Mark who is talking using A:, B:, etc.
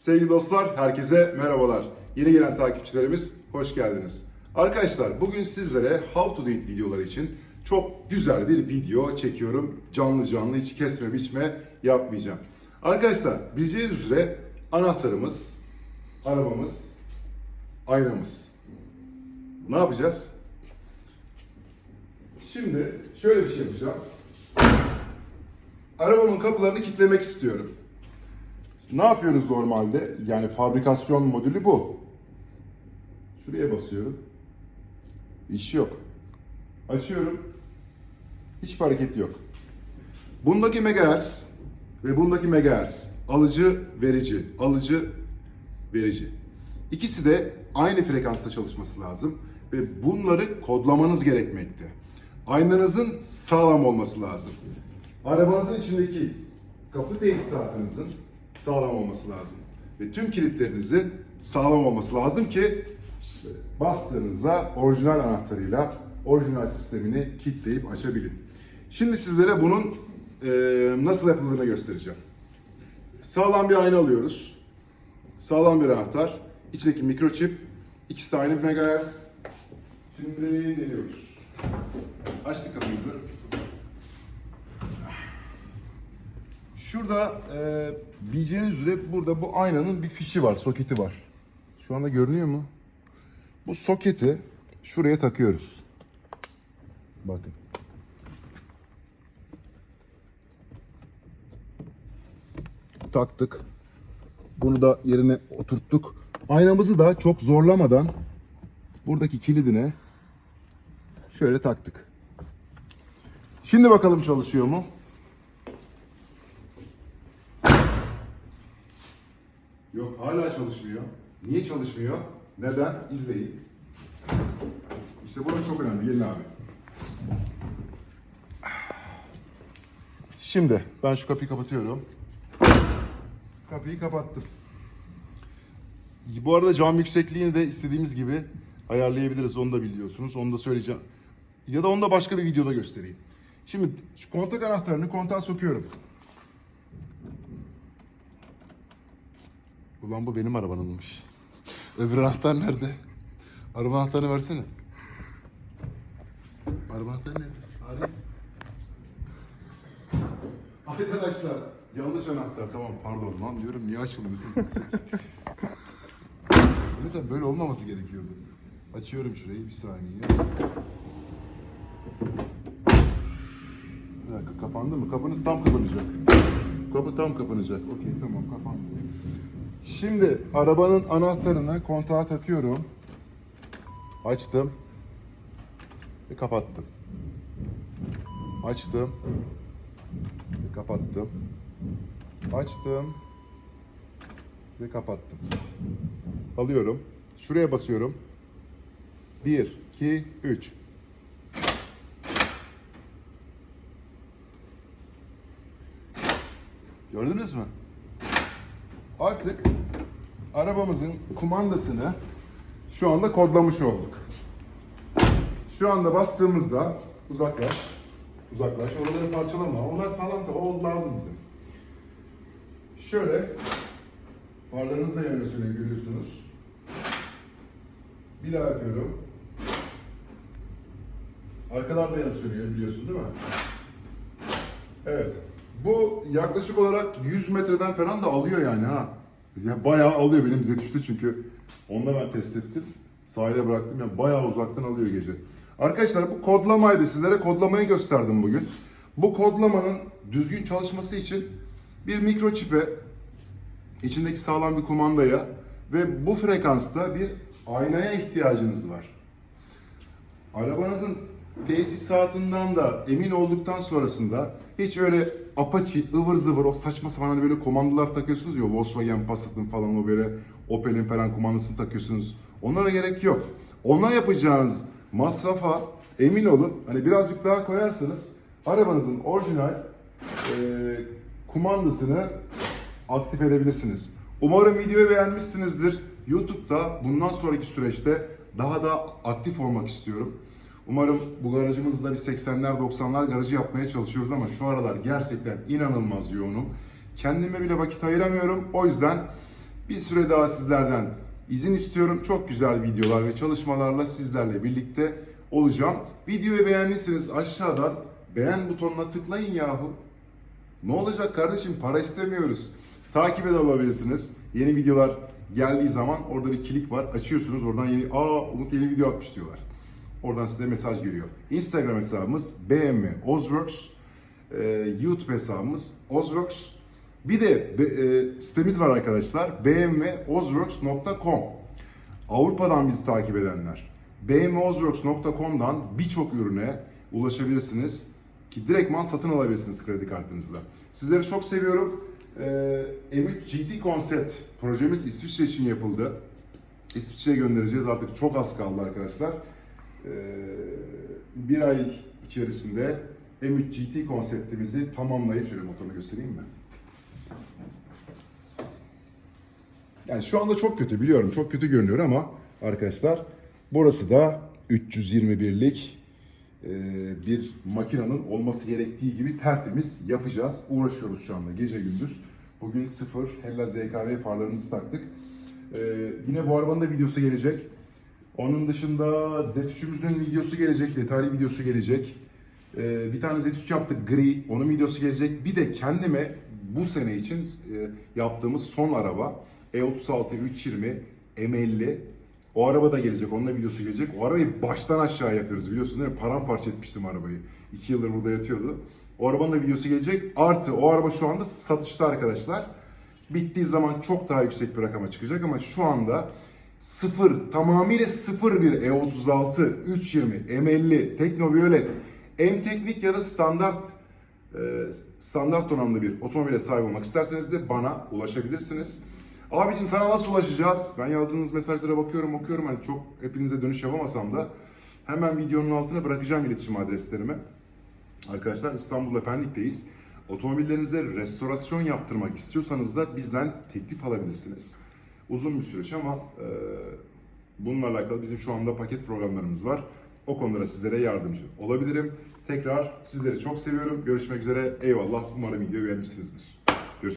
A: Sevgili dostlar, herkese merhabalar. Yeni gelen takipçilerimiz hoş geldiniz. Arkadaşlar bugün sizlere How to It videoları için çok güzel bir video çekiyorum. Canlı canlı hiç kesme biçme yapmayacağım. Arkadaşlar bileceğiniz üzere anahtarımız, arabamız, aynamız. Ne yapacağız? Şimdi şöyle bir şey yapacağım. Arabamın kapılarını kilitlemek istiyorum. Ne yapıyoruz normalde? Yani fabrikasyon modülü bu. Şuraya basıyorum. İş yok. Açıyorum. Hiçbir hareket yok. Bundaki megahertz ve bundaki megahertz alıcı verici, alıcı verici. İkisi de aynı frekansta çalışması lazım ve bunları kodlamanız gerekmekte. Aynanızın sağlam olması lazım. Arabanızın içindeki kapı tesisatınızın sağlam olması lazım. Ve tüm kilitlerinizin sağlam olması lazım ki bastığınızda orijinal anahtarıyla orijinal sistemini kilitleyip açabilin. Şimdi sizlere bunun eee, nasıl yapıldığını göstereceğim. Sağlam bir ayna alıyoruz. Sağlam bir anahtar. İçindeki mikroçip. İkisi de aynı megahertz. Şimdi deniyoruz. Açtık kapımızı. Şurada e, bileceğiniz üzere burada bu aynanın bir fişi var, soketi var. Şu anda görünüyor mu? Bu soketi şuraya takıyoruz. Bakın. Taktık. Bunu da yerine oturttuk. Aynamızı da çok zorlamadan buradaki kilidine şöyle taktık. Şimdi bakalım çalışıyor mu? Yok hala çalışmıyor. Niye çalışmıyor? Neden? İzleyin. İşte burası çok önemli. Gelin abi. Şimdi ben şu kapıyı kapatıyorum. Kapıyı kapattım. Bu arada cam yüksekliğini de istediğimiz gibi ayarlayabiliriz. Onu da biliyorsunuz. Onu da söyleyeceğim. Ya da onu da başka bir videoda göstereyim. Şimdi şu kontak anahtarını kontağa sokuyorum. Ulan bu benim arabanınmış. Öbür anahtar nerede? Araba anahtarını versene. Araba anahtarı nerede? Arayayım. Arkadaşlar yanlış anahtar tamam pardon lan diyorum niye açılmıyor? Mesela böyle olmaması gerekiyordu. Açıyorum şurayı bir saniye. Bir dakika kapandı mı? Kapınız tam kapanacak. Kapı tam kapanacak. Okey tamam kapandı. Şimdi arabanın anahtarını kontağa takıyorum. Açtım. Ve kapattım. Açtım. Ve kapattım. Açtım. Ve kapattım. Alıyorum. Şuraya basıyorum. 1, 2, 3. Gördünüz mü? Artık arabamızın kumandasını şu anda kodlamış olduk. Şu anda bastığımızda uzaklaş, uzaklaş, oraları parçalama. Onlar sağlam da o lazım bize. Şöyle farlarınız da yanıyor şöyle görüyorsunuz. Bir daha yapıyorum. Arkadan da yanıp sönüyor biliyorsun değil mi? Evet. Bu yaklaşık olarak 100 metreden falan da alıyor yani ha. Ya bayağı alıyor benim Z3'te çünkü onunla ben test ettim. Sahile bıraktım ya bayağı uzaktan alıyor gece. Arkadaşlar bu kodlamaydı. Sizlere kodlamayı gösterdim bugün. Bu kodlamanın düzgün çalışması için bir mikroçipe, içindeki sağlam bir kumandaya ve bu frekansta bir aynaya ihtiyacınız var. Arabanızın tesisatından da emin olduktan sonrasında hiç öyle apaçi, ıvır zıvır o saçma sapan hani böyle komandolar takıyorsunuz ya Volkswagen Passat'ın falan o böyle Opel'in falan kumandasını takıyorsunuz. Onlara gerek yok. Ona yapacağınız masrafa emin olun. Hani birazcık daha koyarsanız arabanızın orijinal e, kumandasını aktif edebilirsiniz. Umarım videoyu beğenmişsinizdir. YouTube'da bundan sonraki süreçte daha da aktif olmak istiyorum. Umarım bu garajımızda bir 80'ler 90'lar garajı yapmaya çalışıyoruz ama şu aralar gerçekten inanılmaz yoğunum. Kendime bile vakit ayıramıyorum. O yüzden Bir süre daha sizlerden izin istiyorum. Çok güzel videolar ve çalışmalarla sizlerle birlikte olacağım. Videoyu beğendiyseniz aşağıdan beğen butonuna tıklayın yahu. Ne olacak kardeşim para istemiyoruz. Takip ede olabilirsiniz. Yeni videolar geldiği zaman orada bir kilik var. Açıyorsunuz oradan yeni aa Umut yeni video atmış diyorlar. Oradan size mesaj geliyor. Instagram hesabımız BM Ozworks. Ee, YouTube hesabımız Ozworks. Bir de e, sitemiz var arkadaşlar. bmozworks.com Avrupa'dan bizi takip edenler bmozworks.com'dan birçok ürüne ulaşabilirsiniz ki direktman satın alabilirsiniz kredi kartınızla. Sizleri çok seviyorum. Ee, M3 GT Concept projemiz İsviçre için yapıldı. İsviçre'ye göndereceğiz artık çok az kaldı arkadaşlar. Ee, bir ay içerisinde M3 GT konseptimizi tamamlayıp şöyle motorunu göstereyim mi? Yani şu anda çok kötü biliyorum. Çok kötü görünüyor ama arkadaşlar burası da 321'lik e, bir makinenin olması gerektiği gibi tertemiz yapacağız. Uğraşıyoruz şu anda gece gündüz. Bugün sıfır Hella ZKV farlarımızı taktık. E, yine bu arabanın da videosu gelecek. Onun dışında Z3'ümüzün videosu gelecek, detaylı videosu gelecek. E, bir tane Z3 yaptık gri, onun videosu gelecek. Bir de kendime bu sene için e, yaptığımız son araba E36 320 M50 o araba da gelecek, onun da videosu gelecek. O arabayı baştan aşağı yapıyoruz biliyorsunuz değil mi? Paramparça etmiştim arabayı. İki yıldır burada yatıyordu. O arabanın da videosu gelecek. Artı o araba şu anda satışta arkadaşlar. Bittiği zaman çok daha yüksek bir rakama çıkacak ama şu anda sıfır, tamamıyla sıfır bir E36, 320, M50, Teknoviolet, M teknik ya da standart e, standart donanımlı bir otomobile sahip olmak isterseniz de bana ulaşabilirsiniz. Abicim sana nasıl ulaşacağız? Ben yazdığınız mesajlara bakıyorum, okuyorum. Hani çok hepinize dönüş yapamasam da hemen videonun altına bırakacağım iletişim adreslerimi. Arkadaşlar İstanbul Pendik'teyiz. Otomobillerinize restorasyon yaptırmak istiyorsanız da bizden teklif alabilirsiniz. Uzun bir süreç ama e, bununla alakalı bizim şu anda paket programlarımız var. O konulara sizlere yardımcı olabilirim. Tekrar sizleri çok seviyorum. Görüşmek üzere. Eyvallah. Umarım videoyu beğenmişsinizdir.